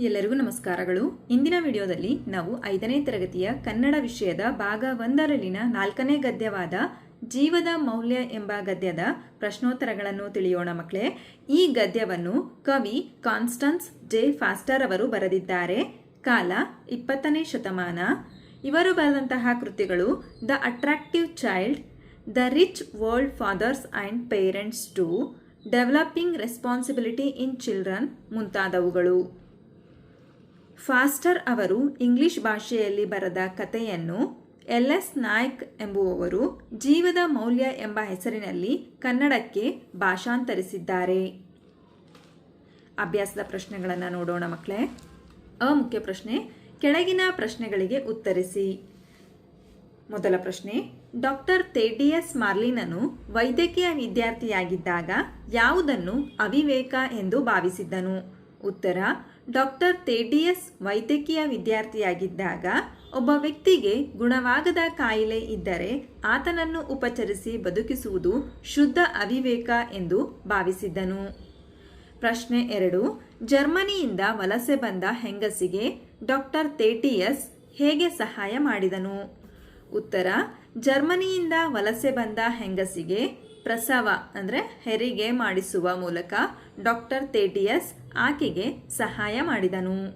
ಎಲ್ಲರಿಗೂ ನಮಸ್ಕಾರಗಳು. ಇಂದಿನ ವಿಡಿಯೋದಲ್ಲಿ ನಾವು ಐದನೇ ತರಗತಿಯ ಕನ್ನಡ ವಿಷಯದ ಭಾಗ ಒಂದರಲ್ಲಿನ ನಾಲ್ಕನೇ ಗದ್ಯವಾದ ಜೀವದ ಮೌಲ್ಯ ಎಂಬ ಗದ್ಯದ ಪ್ರಶ್ನೋತ್ತರಗಳನ್ನು ತಿಳಿಯೋಣ ಮಕ್ಕಳೇ. ಈ ಗದ್ಯವನ್ನು ಕವಿ ಕಾನ್ಸ್ಟನ್ಸ್ ಜೆ. ಫಾಸ್ಟರ್ ಅವರು ಬರೆದಿದ್ದಾರೆ. ಕಾಲ ಇಪ್ಪತ್ತನೇ ಶತಮಾನ. ಇವರು ಬರೆದಂತಹ ಕೃತಿಗಳು the attractive child, the rich world fathers and parents to developing responsibility in children ಮುಂತಾದವುಗಳು. ಫಾಸ್ಟರ್ ಅವರು ಇಂಗ್ಲಿಷ್ ಭಾಷೆಯಲ್ಲಿ ಬರೆದ ಕಥೆಯನ್ನು ಎಲ್ ಎಸ್ ನಾಯ್ಕ್ ಎಂಬುವವರು ಜೀವದ ಮೌಲ್ಯ ಎಂಬ ಹೆಸರಿನಲ್ಲಿ ಕನ್ನಡಕ್ಕೆ ಭಾಷಾಂತರಿಸಿದ್ದಾರೆ. ಅಭ್ಯಾಸದ ಪ್ರಶ್ನೆಗಳನ್ನು ನೋಡೋಣ ಮಕ್ಕಳೇ ಅ ಮುಖ್ಯ ಪ್ರಶ್ನೆ, ಕೆಳಗಿನ ಪ್ರಶ್ನೆಗಳಿಗೆ ಉತ್ತರಿಸಿ. ಮೊದಲ ಪ್ರಶ್ನೆ ಡಾಕ್ಟರ್ ತೇಡಿಯಸ್ ಮಾರ್ಲಿನನು ವೈದ್ಯಕೀಯ ವಿದ್ಯಾರ್ಥಿಯಾಗಿದ್ದಾಗ ಯಾವುದನ್ನು ಅವಿವೇಕ ಎಂದು ಭಾವಿಸಿದ್ದನು? ಉತ್ತರ, ಡಾಕ್ಟರ್ ತೇಡಿಯಸ್ ವೈದ್ಯಕೀಯ ವಿದ್ಯಾರ್ಥಿಯಾಗಿದ್ದಾಗ ಒಬ್ಬ ವ್ಯಕ್ತಿಗೆ ಗುಣವಾಗದ ಕಾಯಿಲೆ ಇದ್ದರೆ ಆತನನ್ನು ಉಪಚರಿಸಿ ಬದುಕಿಸುವುದು ಶುದ್ಧ ಅವಿವೇಕ ಎಂದು ಭಾವಿಸಿದ್ದನು. ಪ್ರಶ್ನೆ ಎರಡು, ಜರ್ಮನಿಯಿಂದ ವಲಸೆ ಬಂದ ಹೆಂಗಸಿಗೆ ಡಾಕ್ಟರ್ ತೇಟಿಯಸ್ ಹೇಗೆ ಸಹಾಯ ಮಾಡಿದನು? ಉತ್ತರ, ಜರ್ಮನಿಯಿಂದ ವಲಸೆ ಬಂದ ಹೆಂಗಸಿಗೆ ಪ್ರಸವ, ಅಂದರೆ ಹೆರಿಗೆ ಮಾಡಿಸುವ ಮೂಲಕ ಡಾಕ್ಟರ್ ತೇಟಿಯಸ್ ಆಕೆಗೆ ಸಹಾಯ ಮಾಡಿದನು.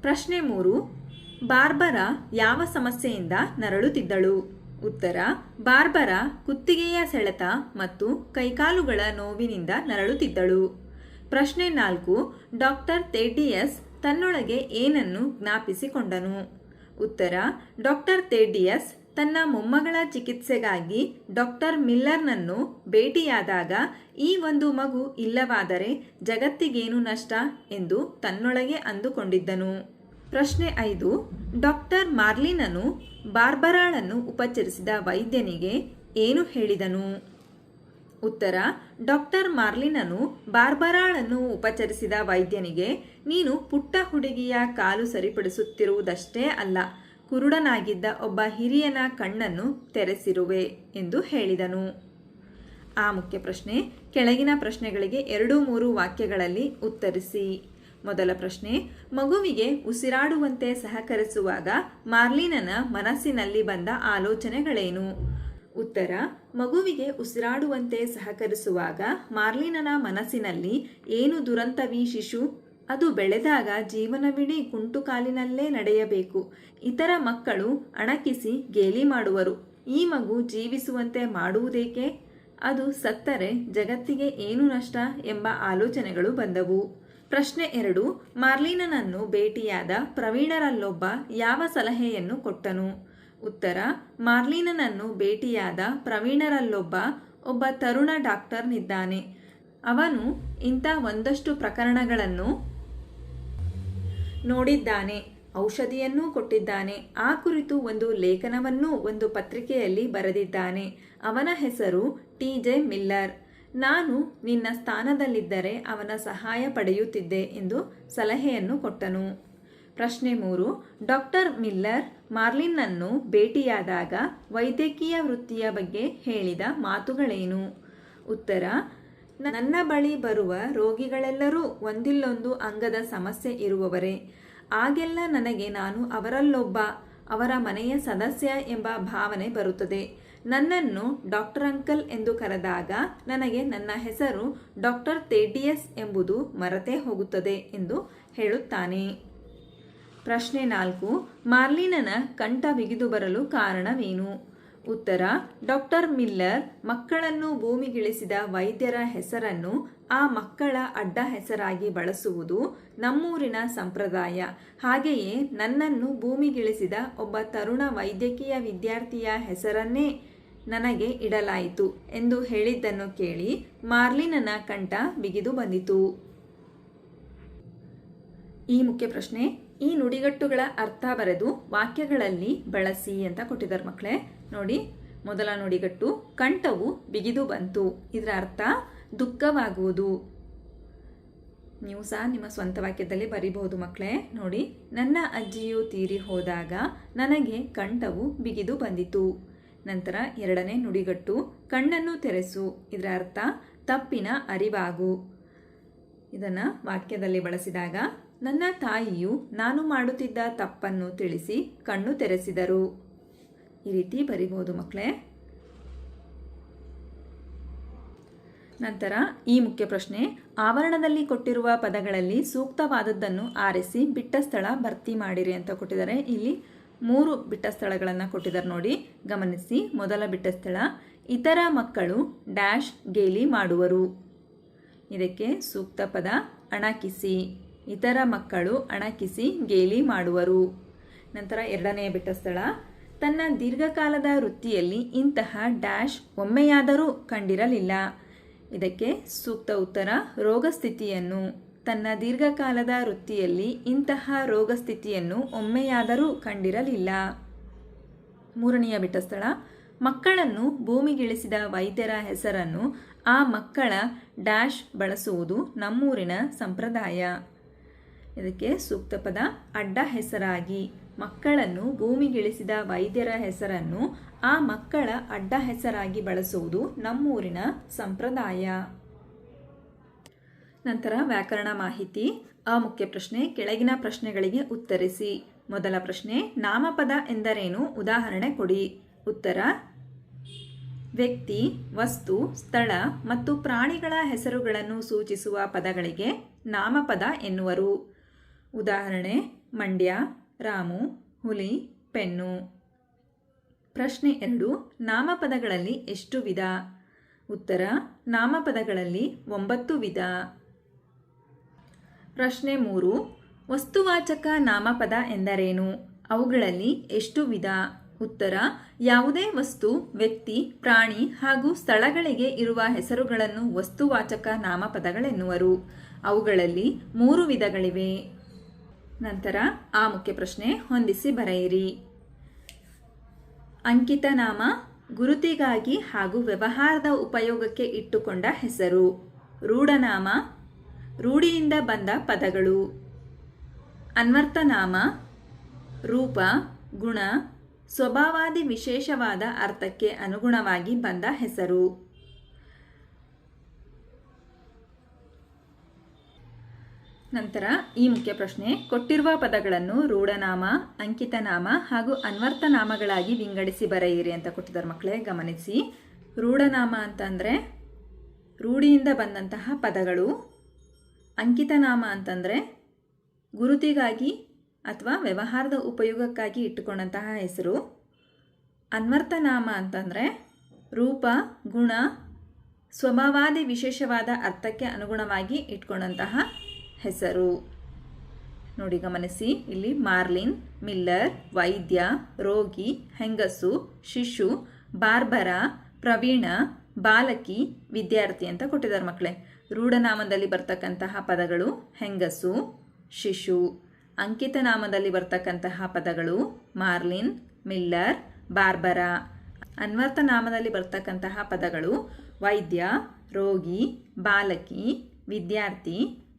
ಪ್ರಶ್ನೆ ಮೂರು, ಬಾರ್ಬರ ಯಾವ ಸಮಸ್ಯೆಯಿಂದ ನರಳುತ್ತಿದ್ದಳು? ಉತ್ತರ, ಬಾರ್ಬರ ಕುತ್ತಿಗೆಯ ಸೆಳೆತ ಮತ್ತು ಕೈಕಾಲುಗಳ ನೋವಿನಿಂದ ನರಳುತ್ತಿದ್ದಳು. ಪ್ರಶ್ನೆ ನಾಲ್ಕು, ಡಾಕ್ಟರ್ ತೇಟಿಯಸ್ ತನ್ನೊಳಗೆ ಏನನ್ನು ಜ್ಞಾಪಿಸಿಕೊಂಡನು? ಉತ್ತರ, ಡಾಕ್ಟರ್ ತೇಡಿಯಸ್ ತನ್ನ ಮೊಮ್ಮಗಳ ಚಿಕಿತ್ಸೆಗಾಗಿ ಡಾಕ್ಟರ್ ಮಿಲ್ಲರ್ನನ್ನು ಭೇಟಿಯಾದಾಗ, ಈ ಒಂದು ಮಗು ಇಲ್ಲವಾದರೆ ಜಗತ್ತಿಗೇನು ನಷ್ಟ ಎಂದು ತನ್ನೊಳಗೆ ಅಂದುಕೊಂಡಿದ್ದನು. ಪ್ರಶ್ನೆ ಐದು, ಡಾಕ್ಟರ್ ಮಾರ್ಲಿನನು ಬಾರ್ಬರಾಳನ್ನು ಉಪಚರಿಸಿದ ವೈದ್ಯನಿಗೆ ಏನು ಹೇಳಿದನು? ಉತ್ತರ, ಡಾಕ್ಟರ್ ಮಾರ್ಲಿನನು ಬಾರ್ಬರಾಳನ್ನು ಉಪಚರಿಸಿದ ವೈದ್ಯನಿಗೆ, ನೀನು ಪುಟ್ಟ ಹುಡುಗಿಯ ಕಾಲು ಸರಿಪಡಿಸುತ್ತಿರುವುದಷ್ಟೇ ಅಲ್ಲ, ಕುರುಡನಾಗಿದ್ದ ಒಬ್ಬ ಹಿರಿಯನ ಕಣ್ಣನ್ನು ತೆರೆಸಿರುವೆ ಎಂದು ಹೇಳಿದನು. ಆ ಮುಖ್ಯ ಪ್ರಶ್ನೆ, ಕೆಳಗಿನ ಪ್ರಶ್ನೆಗಳಿಗೆ ಎರಡು ಮೂರು ವಾಕ್ಯಗಳಲ್ಲಿ ಉತ್ತರಿಸಿ. ಮೊದಲ ಪ್ರಶ್ನೆ, ಮಗುವಿಗೆ ಉಸಿರಾಡುವಂತೆ ಸಹಕರಿಸುವಾಗ ಮಾರ್ಲಿನನ ಮನಸ್ಸಿನಲ್ಲಿ ಬಂದ ಆಲೋಚನೆಗಳೇನು? ಉತ್ತರ, ಮಗುವಿಗೆ ಉಸಿರಾಡುವಂತೆ ಸಹಕರಿಸುವಾಗ ಮಾರ್ಲಿನನ ಮನಸ್ಸಿನಲ್ಲಿ ಏನು ದುರಂತವಿ ಶಿಶು? ಅದು ಬೆಳೆದಾಗ ಜೀವನವಿಡೀ ಕುಂಟು ಕಾಲಿನಲ್ಲೇ ನಡೆಯಬೇಕು. ಇತರ ಮಕ್ಕಳು ಅಣಕಿಸಿ ಗೇಲಿ ಮಾಡುವರು. ಈ ಮಗು ಜೀವಿಸುವಂತೆ ಮಾಡುವುದೇಕೆ? ಅದು ಸತ್ತರೆ ಜಗತ್ತಿಗೆ ಏನು ನಷ್ಟ ಎಂಬ ಆಲೋಚನೆಗಳು ಬಂದವು. ಪ್ರಶ್ನೆ ಎರಡು, ಮಾರ್ಲಿನನನ್ನು ಭೇಟಿಯಾದ ಪ್ರವೀಣರಲ್ಲೊಬ್ಬ ಯಾವ ಸಲಹೆಯನ್ನು ಕೊಟ್ಟನು? ಉತ್ತರ, ಮಾರ್ಲಿನನನ್ನು ಭೇಟಿಯಾದ ಪ್ರವೀಣರಲ್ಲೊಬ್ಬ, ಒಬ್ಬ ತರುಣ ಡಾಕ್ಟರ್ನಿದ್ದಾನೆ. ಅವನು ಇಂಥ ಒಂದಷ್ಟು ಪ್ರಕರಣಗಳನ್ನು ನೋಡಿದ್ದಾನೆ, ಔಷಧಿಯನ್ನೂ ಕೊಟ್ಟಿದ್ದಾನೆ, ಆ ಕುರಿತು ಒಂದು ಲೇಖನವನ್ನೂ ಒಂದು ಪತ್ರಿಕೆಯಲ್ಲಿ ಬರೆದಿದ್ದಾನೆ. ಅವನ ಹೆಸರು ಟಿ ಜೆ ಮಿಲ್ಲರ್. ನಾನು ನಿನ್ನ ಸ್ಥಾನದಲ್ಲಿದ್ದರೆ ಅವನ ಸಹಾಯ ಪಡೆಯುತ್ತಿದ್ದೆ ಎಂದು ಸಲಹೆಯನ್ನು ಕೊಟ್ಟನು. ಪ್ರಶ್ನೆ ಮೂರು. ಡಾಕ್ಟರ್ ಮಿಲ್ಲರ್ ಮಾರ್ಲಿನ್ನನ್ನು ಭೇಟಿಯಾದಾಗ ವೈದ್ಯಕೀಯ ವೃತ್ತಿಯ ಬಗ್ಗೆ ಹೇಳಿದ ಮಾತುಗಳೇನು? ಉತ್ತರ. ನನ್ನ ಬಳಿ ಬರುವ ರೋಗಿಗಳೆಲ್ಲರೂ ಒಂದಿಲ್ಲೊಂದು ಅಂಗದ ಸಮಸ್ಯೆ ಇರುವವರೇ. ಆಗೆಲ್ಲ ನನಗೆ ನಾನು ಅವರಲ್ಲೊಬ್ಬ, ಅವರ ಮನೆಯ ಸದಸ್ಯ ಎಂಬ ಭಾವನೆ ಬರುತ್ತದೆ. ನನ್ನನ್ನು ಡಾಕ್ಟರ್ ಅಂಕಲ್ ಎಂದು ಕರೆದಾಗ ನನಗೆ ನನ್ನ ಹೆಸರು ಡಾಕ್ಟರ್ ತೇಟಿಯಸ್ ಎಂಬುದು ಮರೆತೇ ಹೋಗುತ್ತದೆ ಎಂದು ಹೇಳುತ್ತಾನೆ. ಪ್ರಶ್ನೆ ನಾಲ್ಕು, ಮಾರ್ಲಿನನ ಕಂಠ ಬಿಗಿದು ಬರಲು ಕಾರಣವೇನು? ಉತ್ತರ, ಡಾಕ್ಟರ್ ಮಿಲ್ಲರ್ ಮಕ್ಕಳನ್ನು ಭೂಮಿಗಿಳಿಸಿದ ವೈದ್ಯರ ಹೆಸರನ್ನು ಆ ಮಕ್ಕಳ ಅಡ್ಡ ಹೆಸರಾಗಿ ಬಳಸುವುದು ನಮ್ಮೂರಿನ ಸಂಪ್ರದಾಯ. ಹಾಗೆಯೇ ನನ್ನನ್ನು ಭೂಮಿಗಿಳಿಸಿದ ಒಬ್ಬ ತರುಣ ವೈದ್ಯಕೀಯ ವಿದ್ಯಾರ್ಥಿಯ ಹೆಸರನ್ನೇ ನನಗೆ ಇಡಲಾಯಿತು ಎಂದು ಹೇಳಿದ್ದನ್ನು ಕೇಳಿ ಮಾರ್ಲಿನನ ಕಂಠ ಬಿಗಿದು ಬಂದಿತು. ಈ ಮುಖ್ಯ ಪ್ರಶ್ನೆ ಈ ನುಡಿಗಟ್ಟುಗಳ ಅರ್ಥ ಬರೆದು ವಾಕ್ಯಗಳಲ್ಲಿ ಬಳಸಿ ಅಂತ ಕೊಟ್ಟಿದ್ದಾರೆ ಮಕ್ಕಳೇ. ನೋಡಿ, ಮೊದಲ ನುಡಿಗಟ್ಟು, ಕಂಠವು ಬಿಗಿದು ಬಂತು. ಇದರ ಅರ್ಥ, ದುಃಖವಾಗುವುದು. ನೀವು ಸಹ ನಿಮ್ಮ ಸ್ವಂತ ವಾಕ್ಯದಲ್ಲಿ ಬರಿಬಹುದು ಮಕ್ಕಳೇ. ನೋಡಿ, ನನ್ನ ಅಜ್ಜಿಯು ತೀರಿ ಹೋದಾಗ ನನಗೆ ಕಂಠವು ಬಿಗಿದು ಬಂದಿತು. ನಂತರ ಎರಡನೇ ನುಡಿಗಟ್ಟು, ಕಣ್ಣನ್ನು ತೆರೆಸು. ಇದರ ಅರ್ಥ, ತಪ್ಪಿನ ಅರಿವಾಗು. ಇದನ್ನು ವಾಕ್ಯದಲ್ಲಿ ಬಳಸಿದಾಗ ನನ್ನ ತಾಯಿಯು ನಾನು ಮಾಡುತ್ತಿದ್ದ ತಪ್ಪನ್ನು ತಿಳಿಸಿ ಕಣ್ಣು ತೆರೆಸಿದರು. ಈ ರೀತಿ ಬರಿಬೋದು ಮಕ್ಕಳೇ. ನಂತರ ಈ ಮುಖ್ಯ ಪ್ರಶ್ನೆ, ಆವರಣದಲ್ಲಿ ಕೊಟ್ಟಿರುವ ಪದಗಳಲ್ಲಿ ಸೂಕ್ತವಾದದ್ದನ್ನು ಆರಿಸಿ ಬಿಟ್ಟ ಸ್ಥಳ ಭರ್ತಿ ಮಾಡಿರಿ ಅಂತ ಕೊಟ್ಟಿದ್ದಾರೆ. ಇಲ್ಲಿ ಮೂರು ಬಿಟ್ಟ ಸ್ಥಳಗಳನ್ನು ಕೊಟ್ಟಿದ್ದಾರೆ ನೋಡಿ. ಗಮನಿಸಿ, ಮೊದಲ ಬಿಟ್ಟ ಸ್ಥಳ ಇತರ ಮಕ್ಕಳು ಡ್ಯಾಶ್ ಗೇಲಿ ಮಾಡುವರು. ಇದಕ್ಕೆ ಸೂಕ್ತ ಪದ ಅಣಕಿಸಿ. ಇತರ ಮಕ್ಕಳು ಅಣಕಿಸಿ ಗೇಲಿ ಮಾಡುವರು. ನಂತರ ಎರಡನೆಯ ಬಿಟ್ಟ ಸ್ಥಳ. ತನ್ನ ದೀರ್ಘಕಾಲದ ವೃತ್ತಿಯಲ್ಲಿ ಇಂತಹ ಡ್ಯಾಶ್ ಒಮ್ಮೆಯಾದರೂ ಕಂಡಿರಲಿಲ್ಲ. ಇದಕ್ಕೆ ಸೂಕ್ತ ಉತ್ತರ, ರೋಗಸ್ಥಿತಿಯನ್ನು. ತನ್ನ ದೀರ್ಘಕಾಲದ ವೃತ್ತಿಯಲ್ಲಿ ಇಂತಹ ರೋಗಸ್ಥಿತಿಯನ್ನು ಒಮ್ಮೆಯಾದರೂ ಕಂಡಿರಲಿಲ್ಲ. ಮೂರನೆಯ ಬಿಟ್ಟ ಸ್ಥಳ. ಮಕ್ಕಳನ್ನು ಭೂಮಿಗಿಳಿಸಿದ ವೈದ್ಯರ ಹೆಸರನ್ನು ಆ ಮಕ್ಕಳ ಡ್ಯಾಶ್ ಬಳಸುವುದು ನಮ್ಮೂರಿನ ಸಂಪ್ರದಾಯ. ಇದಕ್ಕೆ ಸೂಕ್ತ ಪದ ಅಡ್ಡ ಹೆಸರಾಗಿ. ಮಕ್ಕಳನ್ನು ಭೂಮಿಗಿಳಿಸಿದ ವೈದ್ಯರ ಹೆಸರನ್ನು ಆ ಮಕ್ಕಳ ಅಡ್ಡ ಹೆಸರಾಗಿ ಬಳಸುವುದು ನಮ್ಮೂರಿನ ಸಂಪ್ರದಾಯ. ನಂತರ ವ್ಯಾಕರಣ ಮಾಹಿತಿ. ಆ ಮುಖ್ಯ ಪ್ರಶ್ನೆ ಕೆಳಗಿನ ಪ್ರಶ್ನೆಗಳಿಗೆ ಉತ್ತರಿಸಿ. ಮೊದಲ ಪ್ರಶ್ನೆ, ನಾಮಪದ ಎಂದರೇನು? ಉದಾಹರಣೆ ಕೊಡಿ. ಉತ್ತರ, ವ್ಯಕ್ತಿ, ವಸ್ತು, ಸ್ಥಳ ಮತ್ತು ಪ್ರಾಣಿಗಳ ಹೆಸರುಗಳನ್ನು ಸೂಚಿಸುವ ಪದಗಳಿಗೆ ನಾಮಪದ ಎನ್ನುವರು. ಉದಾಹರಣೆ, ಮಂಡ್ಯ, ರಾಮು, ಹುಲಿ, ಪೆನ್ನು. ಪ್ರಶ್ನೆ ಎರಡು, ನಾಮಪದಗಳಲ್ಲಿ ಎಷ್ಟು ವಿಧ? ಉತ್ತರ, ನಾಮಪದಗಳಲ್ಲಿ ಒಂಬತ್ತು ವಿಧ. ಪ್ರಶ್ನೆ ಮೂರು, ವಸ್ತುವಾಚಕ ನಾಮಪದ ಎಂದರೇನು? ಅವುಗಳಲ್ಲಿ ಎಷ್ಟು ವಿಧ? ಉತ್ತರ, ಯಾವುದೇ ವಸ್ತು, ವ್ಯಕ್ತಿ, ಪ್ರಾಣಿ ಹಾಗೂ ಸ್ಥಳಗಳಿಗೆ ಇರುವ ಹೆಸರುಗಳನ್ನು ವಸ್ತುವಾಚಕ ನಾಮಪದಗಳೆನ್ನುವರು. ಅವುಗಳಲ್ಲಿ ಮೂರು ವಿಧಗಳಿವೆ. ನಂತರ ಆ ಮುಖ್ಯ ಪ್ರಶ್ನೆ ಹೊಂದಿಸಿ ಬರೆಯಿರಿ. ಅಂಕಿತನಾಮ ಗುರುತಿಗಾಗಿ ಹಾಗೂ ವ್ಯವಹಾರದ ಉಪಯೋಗಕ್ಕೆ ಇಟ್ಟುಕೊಂಡ ಹೆಸರು. ರೂಢನಾಮ, ರೂಢಿಯಿಂದ ಬಂದ ಪದಗಳು. ಅನ್ವರ್ಥನಾಮ ರೂಪ, ಗುಣ, ಸ್ವಭಾವಾದಿ ವಿಶೇಷವಾದ ಅರ್ಥಕ್ಕೆ ಅನುಗುಣವಾಗಿ ಬಂದ ಹೆಸರು. ನಂತರ ಈ ಮುಖ್ಯ ಪ್ರಶ್ನೆ, ಕೊಟ್ಟಿರುವ ಪದಗಳನ್ನು ರೂಢನಾಮ, ಅಂಕಿತನಾಮ ಹಾಗೂ ಅನ್ವರ್ಥನಾಮಗಳಾಗಿ ವಿಂಗಡಿಸಿ ಬರೆಯಿರಿ ಅಂತ ಕೊಟ್ಟಿದ್ದಾರೆ ಮಕ್ಕಳೇ, ಗಮನಿಸಿ. ರೂಢನಾಮ ಅಂತಂದರೆ ರೂಢಿಯಿಂದ ಬಂದಂತಹ ಪದಗಳು. ಅಂಕಿತನಾಮ ಅಂತಂದರೆ ಗುರುತಿಗಾಗಿ ಅಥವಾ ವ್ಯವಹಾರದ ಉಪಯೋಗಕ್ಕಾಗಿ ಇಟ್ಟುಕೊಂಡಂತಹ ಹೆಸರು. ಅನ್ವರ್ಥನಾಮ ಅಂತಂದರೆ ರೂಪ, ಗುಣ, ಸ್ವಭಾವಾದಿ ವಿಶೇಷವಾದ ಅರ್ಥಕ್ಕೆ ಅನುಗುಣವಾಗಿ ಇಟ್ಕೊಂಡಂತಹ ಹೆಸರು. ನೋಡಿ ಗಮನಿಸಿ. ಇಲ್ಲಿ ಮಾರ್ಲಿನ್, ಮಿಲ್ಲರ್, ವೈದ್ಯ, ರೋಗಿ, ಹೆಂಗಸು, ಶಿಶು, ಬಾರ್ಬರ, ಪ್ರವೀಣ, ಬಾಲಕಿ, ವಿದ್ಯಾರ್ಥಿ ಅಂತ ಕೊಟ್ಟಿದ್ದಾರೆ ಮಕ್ಕಳೇ. ರೂಢನಾಮದಲ್ಲಿ ಬರ್ತಕ್ಕಂತಹ ಪದಗಳು ಹೆಂಗಸು, ಶಿಶು. ಅಂಕಿತ ನಾಮದಲ್ಲಿ ಬರ್ತಕ್ಕಂತಹ ಪದಗಳು ಮಾರ್ಲಿನ್, ಮಿಲ್ಲರ್, ಬಾರ್ಬರ. ಅನ್ವರ್ಥ ನಾಮದಲ್ಲಿ ಬರ್ತಕ್ಕಂತಹ ಪದಗಳು ವೈದ್ಯ, ರೋಗಿ, ಬಾಲಕಿ, ವಿದ್ಯಾರ್ಥಿ